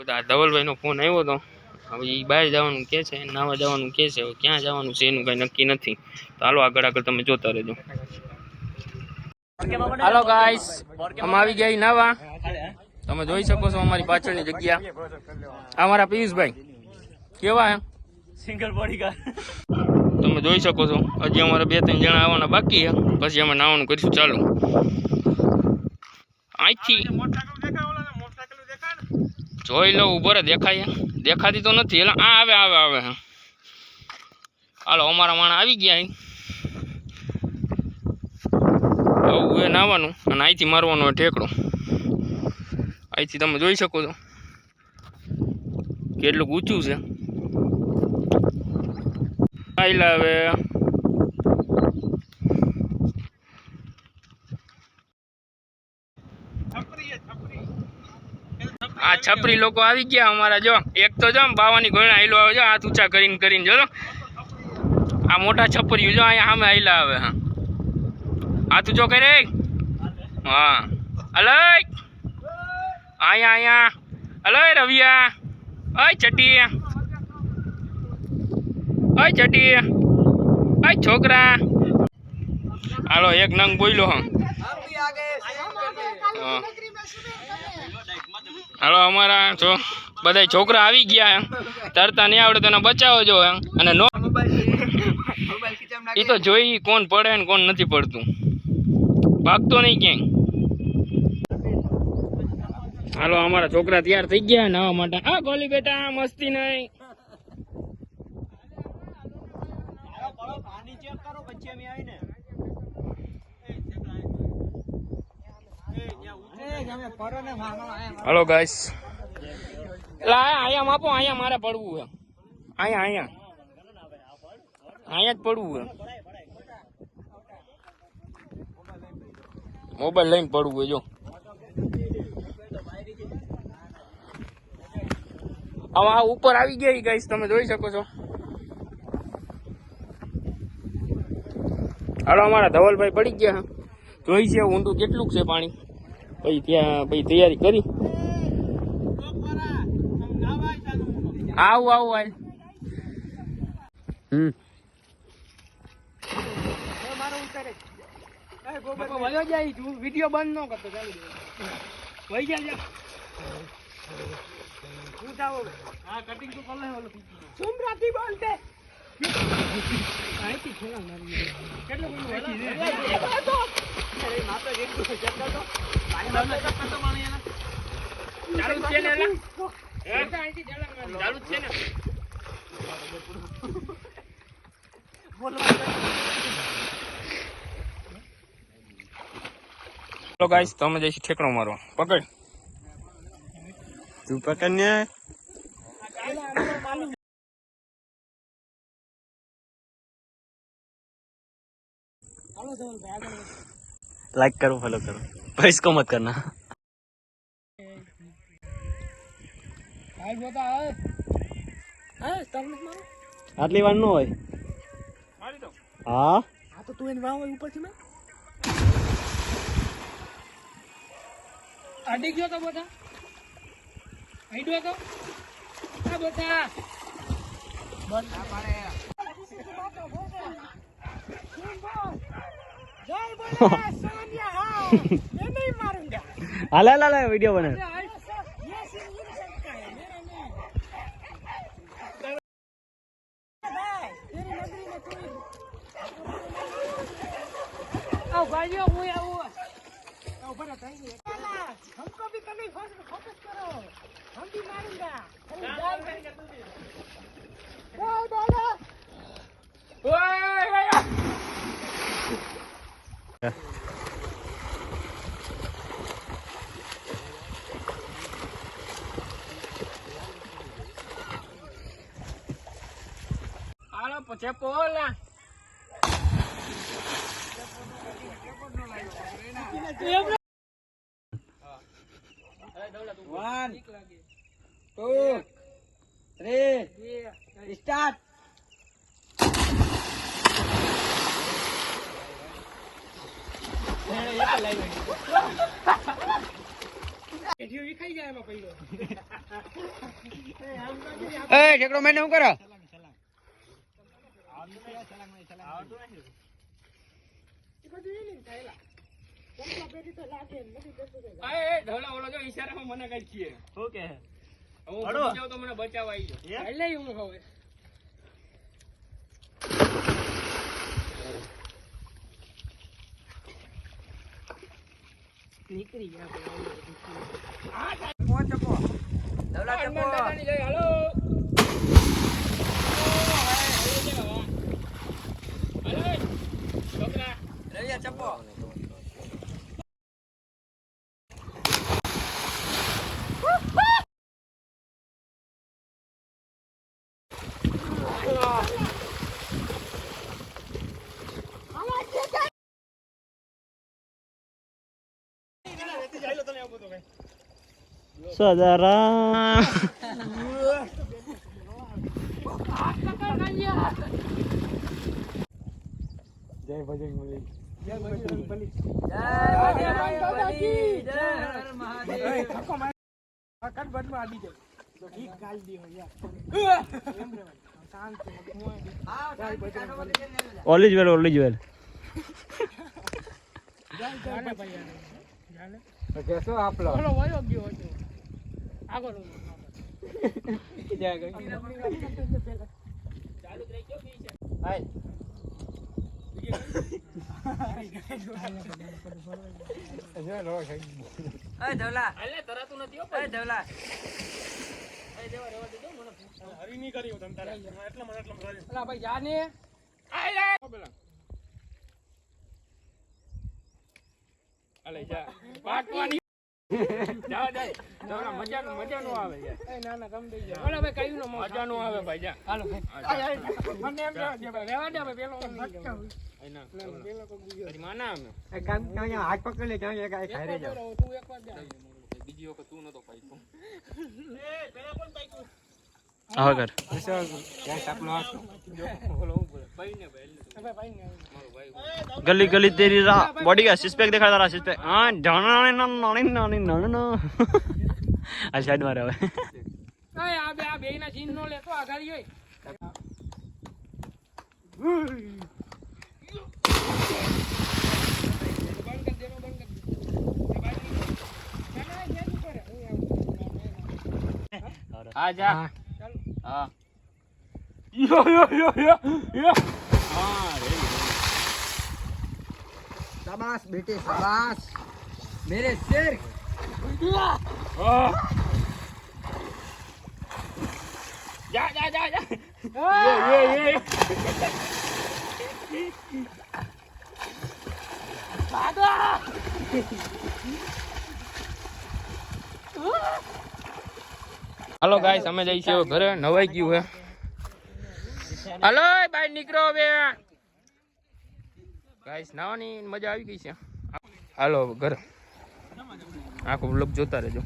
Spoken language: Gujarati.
આ ધવલભાઈનો ફોન આવ્યો હતો હવે એ બહાર જવાનું કે છે નાવા જવાનું કે છે હવે ક્યાં જવાનું છે એનું કઈ નક્કી નથી. તો હાલો આગળ આગળ તમે જોતા રહેજો. હાલો ગાઈસ અમે આવી ગયા નાવા. તમે જોઈ શકો છો અમારી પાછળની જગ્યા. અમારા મારા પિયુષભાઈ. કેવા એમ સિંગલ બોડી તમે જોઈ શકો છો હજી અમારે બે ત્રણ જણા આવવાના બાકી છે પછી અમે નાવાનું કરીશું ચાલુ. અહીંથી જોઈ લો, ઊભો રે દેખાય દેખાતી તો નથી, એટલે આ આવે આવે આવે હાલો, અમારા માણા આવી ગયા આવું એ નાવાનું, અને અહીંથી મારવાનું ઠેકડો. અહીંથી તમે જોઈ શકો છો. કેટલું ઊંચું છે. આયલા હવે આ છપરી લોકો આવી ગયા અમારા જો. એક તો જો બાવાની ગોયણા આયલો આવે જો હાથ ઊંચા કરીને કરીને જો આ મોટા છપરીયું જો અહીંયા સામે આવેલા આવે હા. હાથ ઊંચો કરે હા. અલય અહીંયા અહીંયા. અલય રવિયા. અય ચટી અય ચટી અય છોકરા. હાલો એક નંગ બોલ્યો હા. હા. હાલો, અમારા જો બધા છોકરા આવી ગયા એમ. તરતા નહીં આવડે તો એને બચાવો જો એમ. અને નો એ તો જોઈ કોણ પડે ને કોણ નથી પડતું. ભાગતો નહીં ક્યાંય. હાલો, અમારા છોકરા તૈયાર થઈ ગયા નાવા માટે. હા, ગોલી બેટા, મસ્તી નહીં પાણી ચેક કરો પછી અમે આવીને હલો ગાઈસ આ અહીંયા માપો અહીંયા મારે પડવું છે. અહીંયા અહીંયા અહીંયા જ પડવું છે. મોબાઈલ લઈને પડવું જો. હવે આ ઉપર આવી ગયા ગાઈસ તમે જોઈ શકો છો. હાલો, અમારા ધવલભાઈ પડી ગયા જોઈ છે ઊંડું કેટલું છે પાણી. પછી ત્યાં પછી તૈયારી કરી. આવું આવું આવ હમ. વીડિયો બંધ ન કરતો ચાલુ વહી જાય હું જાઉં હા કટિંગ તો કર લે ઓલો બોલતે. ચાલુ જ છે ને એલા? ચાલુ જ છે ને તો ગાઈસ તમે જઈશ ઠેકડો મારો પકડ તું પકડ ને लाइक करो फॉलो करो पर इसको मत करना હાલ જોતા હવે હા તમને મારો આટલી વાર નો હોય મારી દો હા હા તો તું એને વાવ ઉપરથી માં અડી ગયો તો બધા અડ્યો તો આ બધા બધા પાડે હાલે હાલે હાલે વિડીયો બને ये सीन मिल सकता है मेरा नहीं तेरी नगरी में कोई आओ भाइयों वो या वो आओ बड़ा थैंक यू हमको भी कभी फोकस फोकस करो हम भी मारूंगा હાલો પછી પોલા વન ટુ થ્રી સ્ટાર્ટ વિખાઈ જાય એમાં પહેલો એ ઠેકડો મેને શું કરો? એ ધોલા ઓલો જો ઈશારામાં મને કઈ છીએ શું હું તો મને આવી જાઓ એટલે હું હવે. નીકળી ગયા હનુમાન દાદાની જય, હાલો. હાલો, છોકરા. સદારા all is Jai Bajrang Bali. Jai Bajrang Bali. Jai Bajrang Bali. Jai આગળ ઓલો. ચાલુ જ રહી ગયો કે ઈ છે? હાલે, તરાતું નથી હો પણ. એ દેવા રહેવા દેજો, મને અલા ભાઈ જા ને. આય લે. પેલા. હાલે, જા. પાટવાની. જા, જા. કેસો આપ લો નો આવે યાર. ઓલા ભાઈ કયું નો મજા નો આવે ભાઈ જા હાલો મને. દે ભાઈ દે ભાઈ પેલો. આય ના તારી માના અમે. હાથ પકડી લે ત્યાં એક ખાઈ રહી જાવ તું એકવાર દે. બીજી વખત તું નતો પાઈકો હવે કર ગલી ગલી તેરી રા બોડી का सिक्स पैक दिखा रहा सिक्स पैक हां जाना नानी नानी नानी ना આ સાઈડ માં રહે અય આ બે આ બેયના સીન નો લેતો આઘારી હોય આ જા હા ஐயோ ஐயோ ஐயோ ஐயோ ஆ ரெடி சபாஸ் பேட்டே சபாஸ் மேரே சிர் யா யா யா யா ஏ ஏ ஏ பாதா હાલો ગાઈસ અમે જઈશું ઘરે નવાઈ ગયું હે હાલો બાય નીકળો હવે. ગાઈસ નાવાની મજા આવી ગઈ છે. હાલો, ઘરે. આખો બ્લોક જોતા રહેજો.